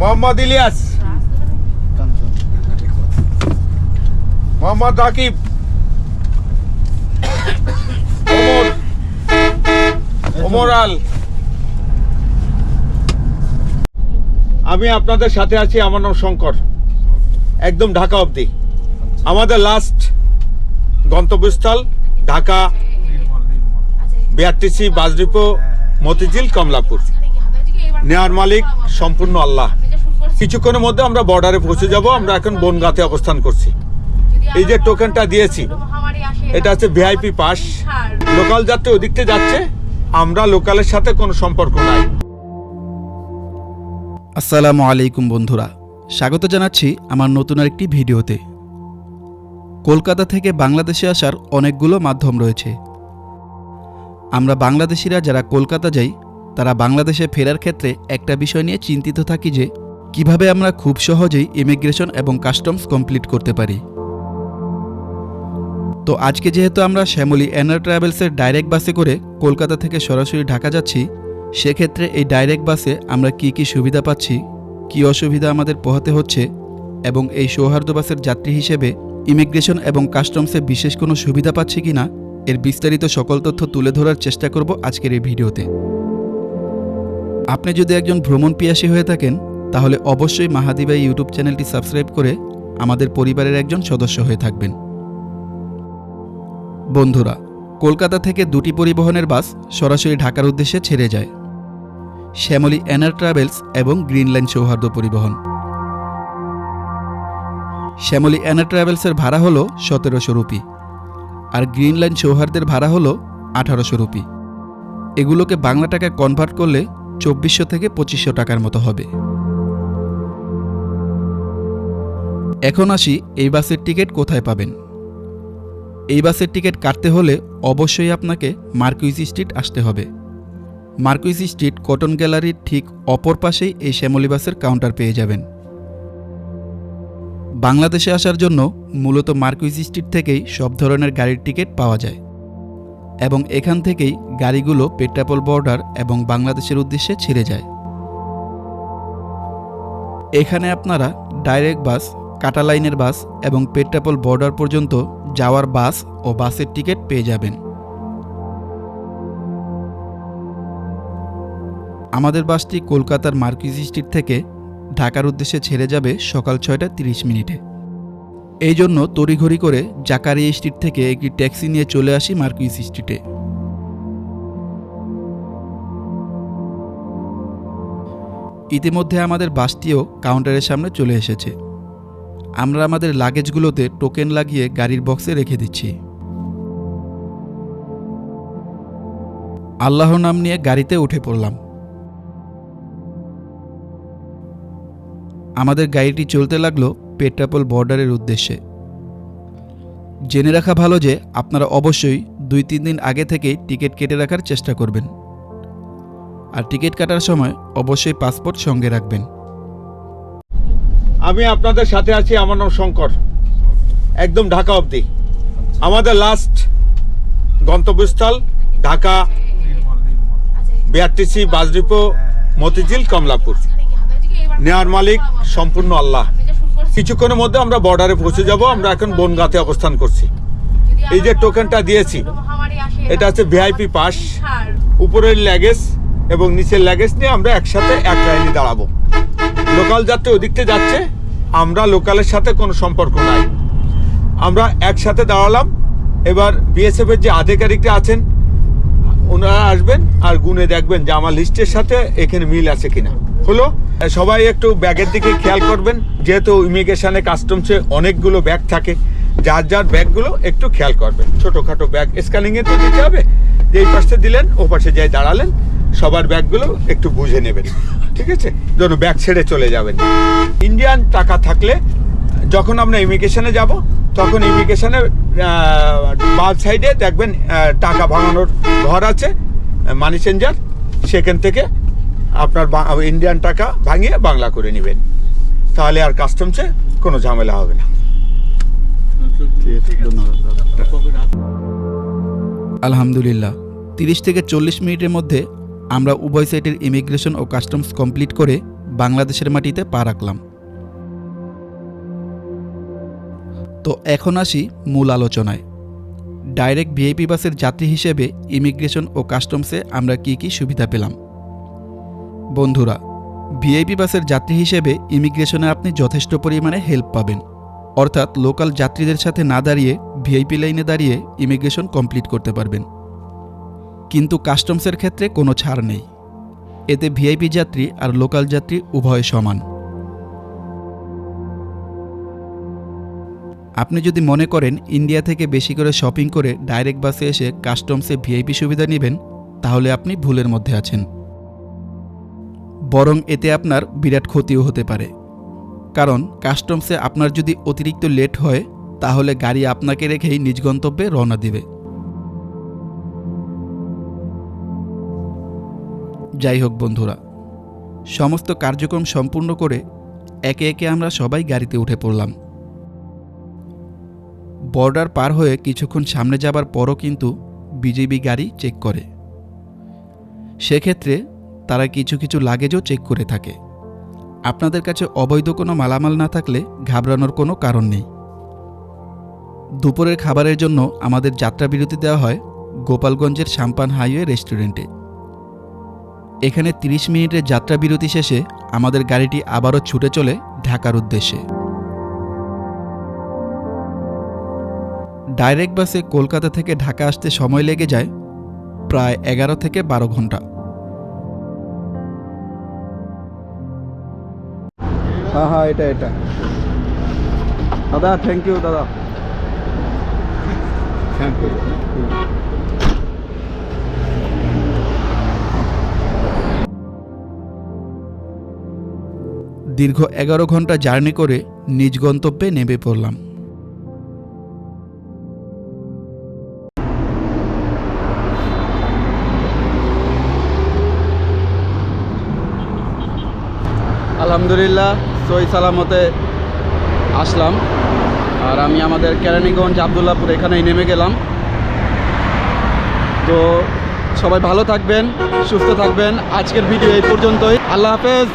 মোহাম্মদ ইলিয়াস। মোহাম্মদ রাকিব। ওমর। ওমর আল। আমি আপনাদের সাথে আছি আমার নাম শঙ্কর। একদম ঢাকা অবধি। আমাদের লাস্ট গন্তব্যস্থল Dhaka BRTC bus depot Motijheel Kamalapur. নেওয়ার মালিক সম্পূর্ণ আল্লাহ। কিছুক্ষণের মধ্যে আমরা বর্ডারে পৌঁছে যাব, আমরা এখন বনগাঁতে অবস্থান করছি। এই যে টোকেনটা দিয়েছি, এটা হচ্ছে ভিআইপি পাস। লোকাল যাত্রী ওদিক থেকে যাচ্ছে, আমরা লোকালের সাথে কোনো সম্পর্ক নাই। আসসালামু আলাইকুম বন্ধুরা, স্বাগত জানাচ্ছি আমার নতুন আরেকটি ভিডিওতে। কলকাতা থেকে বাংলাদেশে আসার অনেকগুলো মাধ্যম রয়েছে। আমরা বাংলাদেশিরা যারা কলকাতা যাই তারা বাংলাদেশে ফেরার ক্ষেত্রে একটা বিষয় নিয়ে চিন্তিত থাকি যে, কীভাবে আমরা খুব সহজেই ইমিগ্রেশন এবং কাস্টমস কমপ্লিট করতে পারি। তো আজকে যেহেতু আমরা শ্যামলী এনার ট্রাভেলসের ডাইরেক্ট বাসে করে কলকাতা থেকে সরাসরি ঢাকা যাচ্ছি, সেক্ষেত্রে এই ডাইরেক্ট বাসে আমরা কি কি সুবিধা পাচ্ছি, কি অসুবিধা আমাদের পোহাতে হচ্ছে এবং এই সৌহার্দ্য বাসের যাত্রী হিসেবে ইমিগ্রেশন এবং কাস্টমসে বিশেষ কোনো সুবিধা পাচ্ছি কি না এর বিস্তারিত সকল তথ্য তুলে ধরার চেষ্টা করব আজকের এই ভিডিওতে। আপনি যদি একজন ভ্রমণ পিয়াসী হয়ে থাকেন, তাহলে অবশ্যই মাহাদিবা ইউটিউব চ্যানেলটি সাবস্ক্রাইব করে আমাদের পরিবারের একজন সদস্য হয়ে থাকবেন। বন্ধুরা, কলকাতা থেকে দুটি পরিবহনের বাস সরাসরি ঢাকার উদ্দেশ্যে ছেড়ে যায়। শ্যামলী এনার ট্রাভেলস এবং green line Sauhardya Paribahan. Shyamoli N R ট্রাভেলসের ভাড়া হলো সতেরোশো রুপি, আর গ্রিন লাইন সৌহার্দ্যের ভাড়া হলো আঠারোশো রুপি। এগুলোকে বাংলা টাকায় কনভার্ট করলে চব্বিশশো থেকে পঁচিশশো টাকার মতো হবে। এখন আসি এই বাসের টিকিট কোথায় পাবেন। এই বাসের টিকিট কাটতে হলে অবশ্যই আপনাকে মার্কুইজ স্ট্রিট আসতে হবে। মার্কুইজ স্ট্রিট কটন গ্যালারির ঠিক অপর পাশেই এই শ্যামলী বাসের কাউন্টার পেয়ে যাবেন। বাংলাদেশে আসার জন্য মূলত মার্কুইজ স্ট্রিট থেকেই সব ধরনের গাড়ির টিকিট পাওয়া যায়। এবং এখান থেকেই গাড়িগুলো পেট্রাপল বর্ডার এবং বাংলাদেশের উদ্দেশ্যে ছেড়ে যায়। এখানে আপনারা ডাইরেক্ট বাস, কাটা লাইনের বাস এবং পেট্রাপল বর্ডার পর্যন্ত যাওয়ার বাস ও বাসের টিকিট পেয়ে যাবেন। আমাদের বাসটি কলকাতার মার্কিজ স্ট্রিট থেকে ঢাকার উদ্দেশ্যে ছেড়ে যাবে সকাল ছয়টা তিরিশ মিনিটে। এই জন্য তড়িঘড়ি করে জাকারিয়া স্ট্রিট থেকে একটি ট্যাক্সি নিয়ে চলে আসি মার্কুইস স্ট্রিটে। ইতিমধ্যে আমাদের বাসটিও কাউন্টারের সামনে চলে এসেছে। আমরা আমাদের লাগেজগুলোতে টোকেন লাগিয়ে গাড়ির বক্সে রেখে দিচ্ছি। আল্লাহর নাম নিয়ে গাড়িতে উঠে পড়লাম। আমাদের গাড়িটি চলতে লাগল পেট্রাপল বর্ডারের উদ্দেশ্যে। জেনে রাখা ভালো যে, আপনারা অবশ্যই দুই তিন দিন আগে থেকেই টিকিট কেটে রাখার চেষ্টা করবেন। আর টিকিট কাটার সময় অবশ্যই পাসপোর্ট সঙ্গে রাখবেন। আমি আপনাদের সাথে আছি, আমার নাম শঙ্কর। একদম ঢাকা অবধি। আমাদের লাস্ট গন্তব্যস্থল Dhaka BRTC bus depot, Motijheel, Kamalapur. নেওয়ার মালিক সম্পূর্ণ আল্লাহ। কিছুক্ষণের মধ্যে আমরা বর্ডারে পৌঁছে যাব, আমরা এখন বনগাঁতে অবস্থান করছি। এই যে টোকেনটা দিয়েছি, এটা হচ্ছে ভিআইপি পাস। উপরের ল্যাগেজ এবং নিচের ল্যাগেজ নিয়ে আমরা একসাথে এক লাইনে দাঁড়াবো। লোকাল যাত্রী ওদিক থেকে যাচ্ছে, আমরা লোকালের সাথে কোনো সম্পর্ক নাই। আমরা একসাথে দাঁড়ালাম, এবার বিএসএফ এর যে আধিকারিকরা আছেন ওনারা আসবেন আর গুনে দেখবেন যে আমার লিস্টের সাথে এখানে মিল আছে কিনা। হলো? সবাই একটু ব্যাগের দিকে খেয়াল করবেন, যেহেতু ইমিগ্রেশনে কাস্টমসে অনেকগুলো ব্যাগ থাকে, যার যার ব্যাগগুলো একটু খেয়াল করবেন। ছোটোখাটো ব্যাগ স্ক্যানিংয়ে তো দিতে হবে এই পাশে দিলেন, ও পাশে যাই দাঁড়ালেন, সবার ব্যাগগুলো একটু বুঝে নেবেন। ঠিক আছে? যেন ব্যাগ ছেড়ে চলে যাবেন। ইন্ডিয়ান টাকা থাকলে যখন আমরা ইমিগ্রেশনে যাব তখন ইমিগ্রেশনের বাল সাইডে দেখবেন টাকা ভাঙানোর ঘর আছে মানি চেঞ্জার সেখান থেকে আপনার ইন্ডিয়ান টাকা ভাঙিয়ে বাংলা করে নেবেন। তাহলে আর কাস্টমসে কোনো ঝামেলা হবে না। আলহামদুলিল্লাহ। তিরিশ থেকে চল্লিশ মিনিটের মধ্যে আমরা উভয় সাইটের ইমিগ্রেশন ও কাস্টমস কমপ্লিট করে বাংলাদেশের মাটিতে পা রাখলাম। তো এখন আসি মূল আলোচনায়। ডাইরেক্ট ভিআইপি বাসের যাত্রী হিসেবে ইমিগ্রেশন ও কাস্টমসে আমরা কি কি সুবিধা পেলাম? বন্ধুরা, ভিআইপি বাসের যাত্রী হিসেবে ইমিগ্রেশনে আপনি যথেষ্ট পরিমাণে হেল্প পাবেন। অর্থাৎ লোকাল যাত্রীদের সাথে না দাঁড়িয়ে ভিআইপি লাইনে দাঁড়িয়ে ইমিগ্রেশন কমপ্লিট করতে পারবেন। কিন্তু কাস্টমসের ক্ষেত্রে কোনো ছাড় নেই। এতে ভিআইপি যাত্রী আর লোকাল যাত্রী উভয় সমান। আপনি যদি মনে করেন ইন্ডিয়া থেকে বেশি করে শপিং করে ডাইরেক্ট বাসে এসে কাস্টমসে ভিআইপি সুবিধা নেবেন, তাহলে আপনি ভুলের মধ্যে আছেন। বরং এতে আপনার বিরাট ক্ষতিও হতে পারে। কারণ কাস্টমসে আপনার যদি অতিরিক্ত লেট হয়, তাহলে গাড়ি আপনাকে রেখেই নিজ গন্তব্যে রওনা দিবে। যাই হোক বন্ধুরা, সমস্ত কার্যক্রম সম্পূর্ণ করে একে একে আমরা সবাই গাড়িতে উঠে পড়লাম। বর্ডার পার হয়ে কিছুক্ষণ সামনে যাবার পরও কিন্তু বিজেপি গাড়ি চেক করে। সেক্ষেত্রে তারা কিছু কিছু লাগেজও চেক করে থাকে। আপনাদের কাছে অবৈধ কোনো মালামাল না থাকলে ঘাবড়ানোর কোনো কারণ নেই। দুপুরের খাবারের জন্য আমাদের যাত্রা বিরতি দেওয়া হয় গোপালগঞ্জের সাম্পান হাইওয়ে রেস্টুরেন্টে। এখানে 30 মিনিটের যাত্রা বিরতি শেষে আমাদের গাড়িটি আবারও ছুটে চলে ঢাকার উদ্দেশ্যে। ডাইরেক্ট বাসে কলকাতা থেকে ঢাকা আসতে সময় লেগে যায় প্রায় এগারো থেকে বারো ঘণ্টা। হ্যাঁ হ্যাঁ এটা এটা। দাদা থ্যাংক ইউ দাদা। থ্যাংক ইউ দীর্ঘ এগারো ঘণ্টা জার্নি করে নিজ গন্তব্যে নেমে পড়লাম। আলহামদুলিল্লাহ, সই সালামতে আসলাম। আর আমি আমাদের কেরানীগঞ্জ আবদুল্লাপুর এখানেই নেমে গেলাম। তো সবাই ভালো থাকবেন, সুস্থ থাকবেন। আজকের ভিডিও এই পর্যন্তই। আল্লাহ হাফেজ।